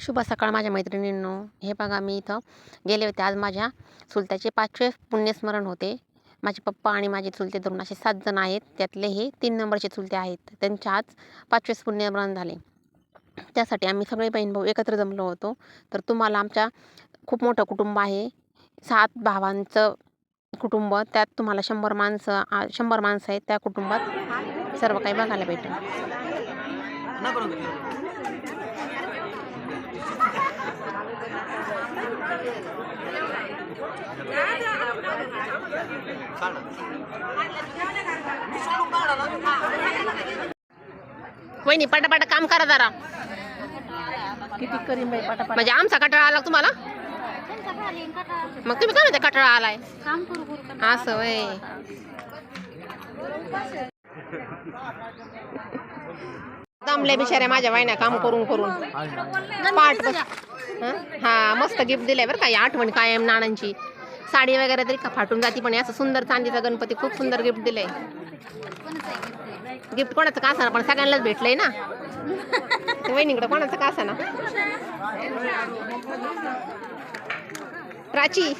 शुभ सकाळ माझ्या मैत्रिणींनो. हे बघा मी इथं गेले होते. आज माझ्या चुलत्याचे पाचवे पुण्यस्मरण होते. माझे पप्पा आणि माझे चुलते धरून असे सात जण आहेत. त्यातले हे तीन नंबरचे चुलते आहेत. त्यांच्या आज पाचवेच पुण्यस्मरण झाले. त्यासाठी आम्ही सगळे बहीण भाऊ एकत्र जमलो होतो. तर तुम्हाला आमच्या खूप मोठं कुटुंब आहे. सात भावांचं कुटुंब. त्यात तुम्हाला शंभर माणसं शंभर माणसं आहेत त्या कुटुंबात. सर्व काही बघायला भेटेल. वहिनी पटापट काम करा जरा किती करीन बाई पटापट म्हणजे आमचा कटाळा आला तुम्हाला मग तुम्ही काय म्हणता कटाळा आलाय काम करू करू असं वय दमले बिचाऱ्या माझ्या वाहिन्या काम करून करून. पाठ बस. हं? हा मस्त गिफ्ट दिलंय बरं का ही आठवण कायम नानांची. साडी वगैरे तरी का फाटून जाती पण हे असं सुंदर चांदीचा गणपती खूप सुंदर गिफ्ट दिलंय. गिफ्ट कोणाचं का असणार पण सगळ्यांनाच भेटलंय ना. ते वहिनीकडे कोणाचं का असणार प्राची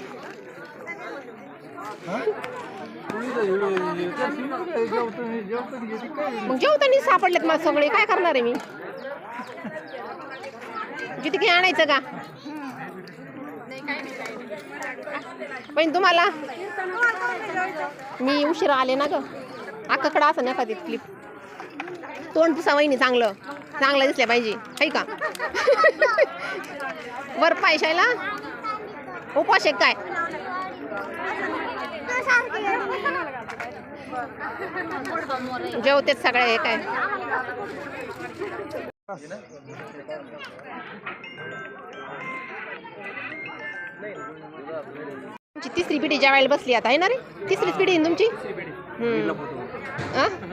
मग जेवताना सापडलेत मला सगळे काय करणार आहे मी? किती काही आणायचं का? पण तुम्हाला? मी उशिरा आले ना ग. अक्काकडं असं नका ते क्लिप तोंड पुसा वहिनी चांगलं. चांगलं दिसलं पाहिजे है का? बरं पाहिजे उपवास आहे काय? जेवतेच सगळे हे काय तुमची तिसरी पिढी जेवायला बसली आता आहे ना रे? तिसरीच पिढी आहे ना तुमची? हम्म.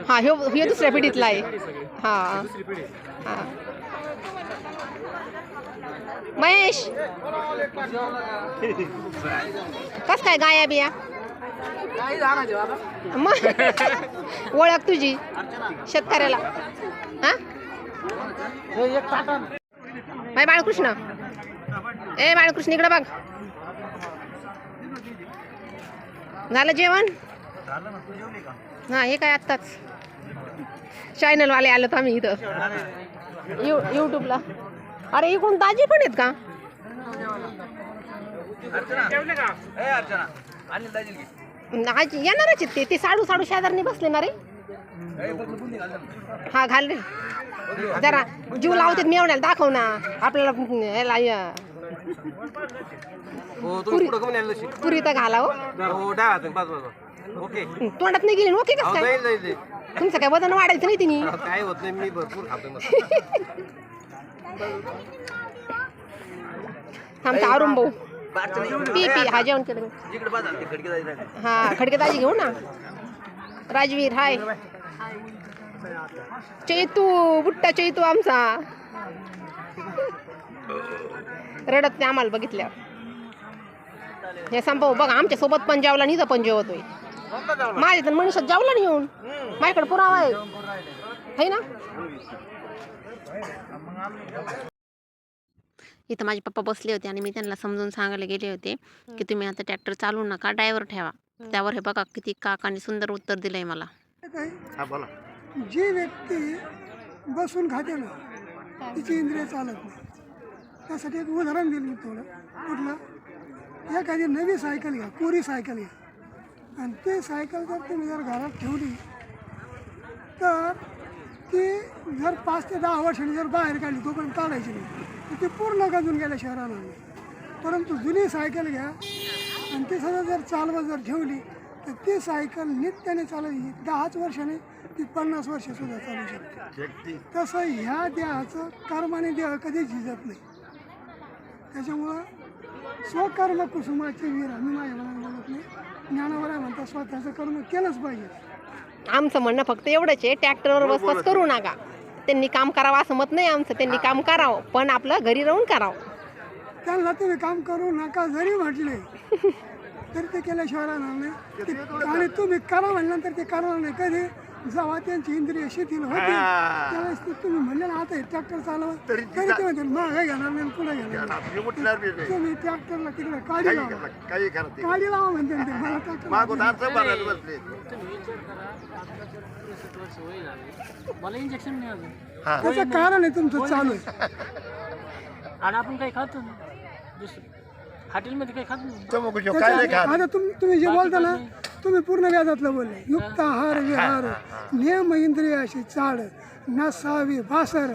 हा ह्यो ह्यो दुसऱ्या पिढीतला आहे. हा. हा. महेश! कस काय गाया बिया? मग? ओळख तुझी शेतकऱ्याला. हा? बाय बाळकृष्ण. ए बाळकृष्ण इकडे बघ. झालं जेवण? हा हे काय आत्ताच. चॅनलवाले आलो आम्ही इथं. यू यूट्यूबला अरे इकडून ताजी पण आहेत का? आज येणारच आहेत ते. ते साडू साडू शेजारनी बसले ना रे. हा घाल रे. जरा जीव लावते मेवण्याला दाखव ना. आपल्याला याला या- हो तुम्ही पुढं कमी आलं तशी पुरी तर घाला हो. हो पाच बाजू ओके. तोंडात नाही गेली ओके कसं काय? जाईल जाईल जाईल तुमचं काय वजन वाढायचं नाही तिने? अहो, काय होत नाही मी भरपूर खातो अरुण भाऊ. पी पी हा जेवण केलं मी. जिकडे बाजार ते खडकी जायचं हा खडके दाजी घेऊ ना? राजवीर हाय. चैतू बुट्टा चैतू आमचा. रडत नाही आम्हाला बघितल्यावर. हे संपव बघ आमच्यासोबत पण जेवला नाही पण जेवतोय. माझ्या तर मनुष्यात जेवला नाही येऊन. माझ्याकडे पुरावा आहे. है ना? इथं माझे पप्पा बसले होते आणि मी त्यांना समजून सांगायला गेले होते की तुम्ही आता ट्रॅक्टर चालू नका ड्रायव्हर ठेवा. त्यावर हे बघा किती काकाने सुंदर उत्तर दिलंय मला. हा बोला. जी व्यक्ती बसून खाते ना तिची इंद्रिय चालत नाही. त्यासाठी एक उदाहरण दिलं मी थोडं कुठलं? एखादी नवी सायकल घ्या कोरी सायकल घ्या. आणि ती सायकल जर तुम्ही जर घरात ठेवली तर ती जर पाच ते दहा वर्षांनी जर बाहेर काढली तोपर्यंत काढायची नाही. तर ती पूर्ण गंजून गेल्या शहराला परंतु जुनी सायकल घ्या. आणि ती सगळं जर चालवत जर ठेवली तर ती सायकल नित्याने चालवली दहाच वर्षाने ती पन्नास वर्षसुद्धा चालू शकते. तसं ह्या देहाचं कर्माने देह कधीच झिजत नाही. त्याच्यामुळं स्वकर्म कुसुमाची वीर आम्ही माझ्या मनाने बोलत नाही. ज्ञानावर आहे म्हणतात स्वतःचं कर्म केलंच पाहिजे. आमचं म्हणणं फक्त एवढंच आहे ट्रॅक्टरवर बसबस करू नका. त्यांनी काम करावं असं मत नाही आमचं त्यांनी काम करावं पण आपलं घरी राहून करावं. त्यांना तुम्ही काम करू नका जरी म्हटले तरी ते केल्याशिवाय राहणार नाही. ते- आणि तुम्ही करा म्हणल्यानंतर ते करणार नाही. कधी? जेव्हा त्यांची इंद्रिय शिथिल होती हा. त्यावेळेस ते तुम्ही म्हणले ना आता ट्रॅक्टर चालवा. तरी तरी ते म्हणते मागे घेणार नाही पुढे घेणार नाही. आपली उठणार बी नाही. तुम्ही ट्रॅक्टरला तिकडे काढी काही लावा. करा, काही करा ते. काढी लावा म्हणते ना ते मला ट्रॅक्टर मागून अर्ज भरायला बसले. तुम्ही विचार करा आपल्याला त्रेसष्ट वर्ष वय झाले मला इंजेक्शन नाही अजून. हा. त्याचं कारण आहे तुमचं चालू आहे. आणि आपण काही खातो दुसरं. हॉटेलमध्ये काही खात नाही. चमक काय नाही खात. आता तुम्ही तुम्ही जे बोलता ना तुम्ही पूर्ण व्याजातलं बोलले. युक्त आहार विहार नियम इंद्रियाशी चाड नसावी भासर.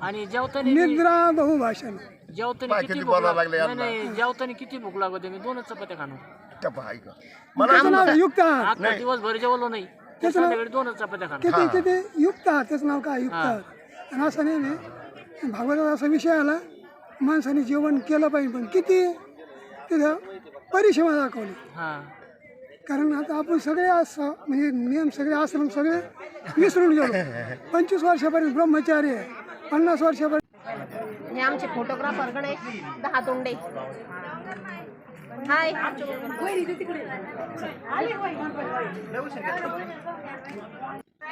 आणि जेवताना निद्रा बहुभाषण. जेवताना किती किती भूक लाग- लागले नाही नाही जेवताना किती भूक लागते? मी दोनच चपात्या खाणार. टपा ऐका. मला त्याचं नाव आहे युक्त आहार. आता दिवसभर जेवलो नाही. तर संध्याकाळी दोनच चपात्या खाणार. किती किती? युक्त आहार. त्याचं नाव काय? युक्त आहार. आणि असं नाही नाही भागवतात असा विषय आला माणसाने जेवण केलं पाहिजे पण किती? तिथं परिश्रम दाखवली. हा. कारण आता आपण सगळे असं म्हणजे नियम सगळे आश्रम सगळे विसरून गेलो. पंचवीस वर्षापर्यंत ब्रह्मचारी आहे. पन्नास वर्षापर्यंत हे आमचे फोटोग्राफर गणे दहा तोंडे. हाय.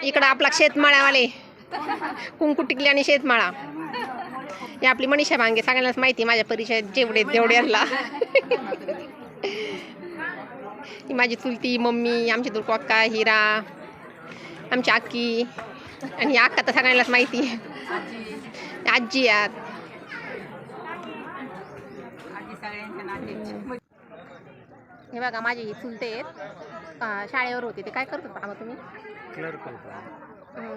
इकडं आपला शेतमाळ्यावाले. कुंकू टिकली आणि शेतमाळा. ही आपली मनीषा भांगे सगळ्यांनाच माहिती आहे माझ्या परिचयात जेवढे तेवढे ही माझी चुलती मम्मी आमची दुर्कोक्का हिरा आमची आक्की आणि ही अक्का तर सगळ्यांनाच माहिती आहे. आजी आहेत. हे बघा माझे ही चुलते आहेत. शाळेवर होते. ते काय करत होता मग तुम्ही? क्लर्क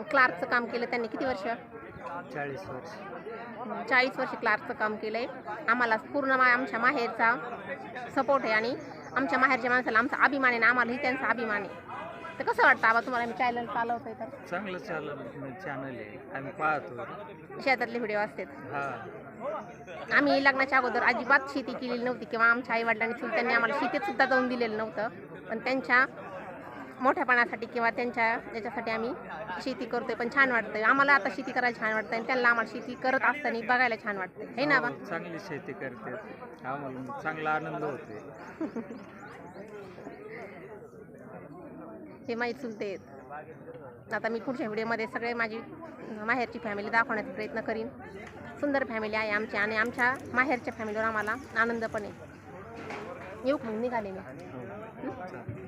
क्लार्कचं काम केलं त्यांनी किती वर्ष? चाळीस वर्ष. चाळीस वर्ष क्लार्कचं काम केलं आहे आम्हाला पूर्ण मा आमच्या माहेरचा सपोर्ट आहे आणि आमच्या माहेरच्या माणसाला आमचा अभिमान आहे आणि आम्हालाही त्यांचा अभिमान आहे. तर कसं वाटतं आबा तुम्हाला? मी चॅनल चालवतोय तर. चांगलं चाललं चॅनल आहे. आम्ही पाहतो. शेतातले व्हिडिओ असतात. हा. आम्ही लग्नाच्या अगोदर अजिबात शेती केलेली नव्हती. किंवा आमच्या आईवडिलांनी चुलत्यांनी आम्हाला शेतीत सुद्धा जाऊन दिलेलं नव्हतं. पण त्यांच्या मोठ्यापणासाठी किंवा त्यांच्या याच्यासाठी आम्ही शेती करतोय पण छान वाटतंय. आम्हाला आता शेती करायला छान वाटतं आणि त्यांना आम्हाला शेती करत असताना बघायला छान वाटतंय. हे ना बा? चांगली शेती करते. आम्हाला चांगला आनंद होते हे माझी चुलते आहेत आता मी पुढच्या व्हिडिओमध्ये सगळे माझी माहेरची फॅमिली दाखवण्याचा प्रयत्न करीन. सुंदर फॅमिली आहे आमची आणि आमच्या माहेरच्या फॅमिलीवर आम्हाला आनंद पण आहे. येऊ मग? निघाले मी. हो.